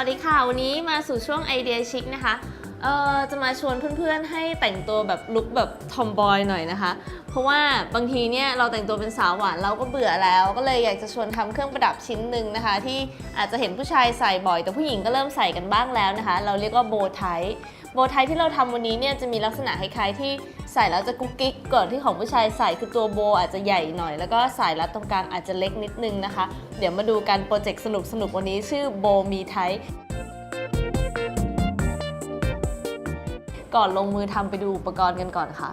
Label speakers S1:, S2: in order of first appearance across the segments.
S1: วัสดีค่ะ วันนี้มาสู่ช่วงไอเดียชิคนะคะ เอ่อจะมาชวนเพื่อนๆ ให้แต่งตัวแบบลุคแบบทอมบอยหน่อยนะคะ เพราะว่าบางทีเนี่ยเราแต่งตัวเป็นสาวหวานเราก็เบื่อแล้ว ก็เลยอยากจะชวนทำเครื่องประดับชิ้นหนึ่งนะคะ ที่อาจจะเห็นผู้ชายใส่บ่อย แต่ผู้หญิงก็เริ่มใส่กันบ้างแล้วนะคะ เราเรียกว่าโบไทโบไทที่เราทำวันนี้เนี่ยจะมีลักษณะคล้ายๆที่ใส่แล้วจะกุ๊กกิ๊กก่อนที่ของผู้ชายใส่คือตัวโบอาจจะใหญ่หน่อย แล้วก็สายรัดตรงกลางอาจจะเล็กนิดนึงนะคะ เดี๋ยวมาดูกันโปรเจกต์สนุกๆวันนี้ชื่อโบมีไท ก่อนลงมือทำไปดูอุปกรณ์กันก่อนค่ะ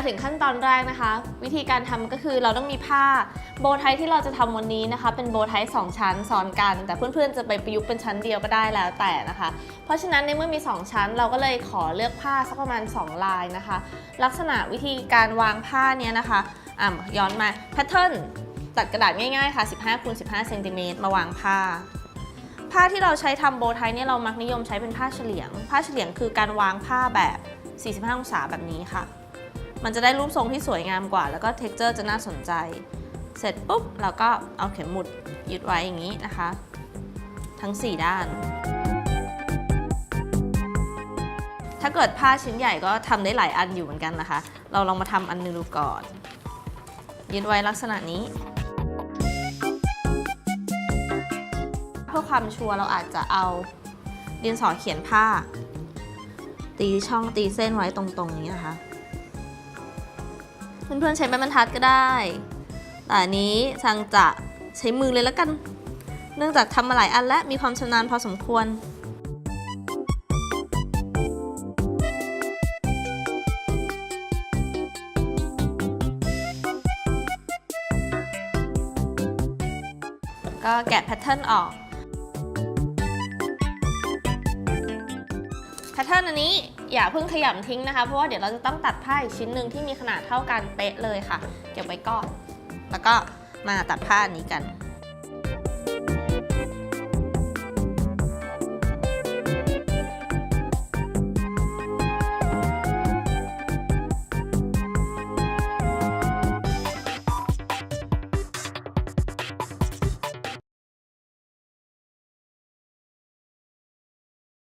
S1: มาถึงขั้นตอนแรกนะคะ วิธีการทำก็คือเราต้องมีผ้าโบไทที่เราจะทำวันนี้นะคะ เป็นโบไทสองชั้นซ้อนกัน แต่เพื่อนๆจะไปประยุกต์เป็นชั้นเดียวก็ได้แล้วแต่นะคะ เพราะฉะนั้นในเมื่อมี 2 ชั้น เราก็เลยขอเลือกผ้าสักประมาณ 2 ลายนะคะ ลักษณะวิธีการวางผ้าเนี้ยนะคะอะย้อนมาแพทเทิร์นตัดกระดาษง่ายๆค่ะ 15คูณ15เซนติเมตรมาวางผ้าผ้าที่เราใช้ทำโบไทเนี่ยเรามักนิยมใช้เป็นผ้าเฉลียง ผ้าเฉลียงคือการวางผ้าแบบ 45 องศาแบบนี้ค่ะ มันจะได้รูปทรงที่สวยงามกว่า แล้วก็เท็กเจอร์จะน่าสนใจ เสร็จปุ๊บเราก็เอาเข็มหมุดยึดไว้อย่างนี้นะคะ ทั้ง 4 ด้าน ถ้าเกิดผ้าชิ้นใหญ่ก็ทำได้หลายอันอยู่เหมือนกันนะคะ เราลองมาทำอันนึงดูก่อน ยึดไว้ลักษณะนี้เพื่อความชัวร์เราอาจจะเอาดินสอเขียนผ้า ตีช่องตีเส้นไว้ตรงๆนี้นะคะ เพื่อนๆใช้ไม้บรรทัดก็ได้แต่อันนี้ซังจะใช้มือเลยแล้วกัน เนื่องจากทำมาหลายอันและมีความชำนาญพอสมควรก็แกะแพทเทิร์นออก ทเทิร์นอันนี้อย่าเพิ่งขยำทิ้งนะคะ เพราะว่าเดี๋ยวเราจะต้องตัดผ้าอีกชิ้นหนึ่งที่มีขนาดเท่ากันเป๊ะเลยค่ะ เก็บไว้ก่อน แล้วก็มาตัดผ้าอันนี้กัน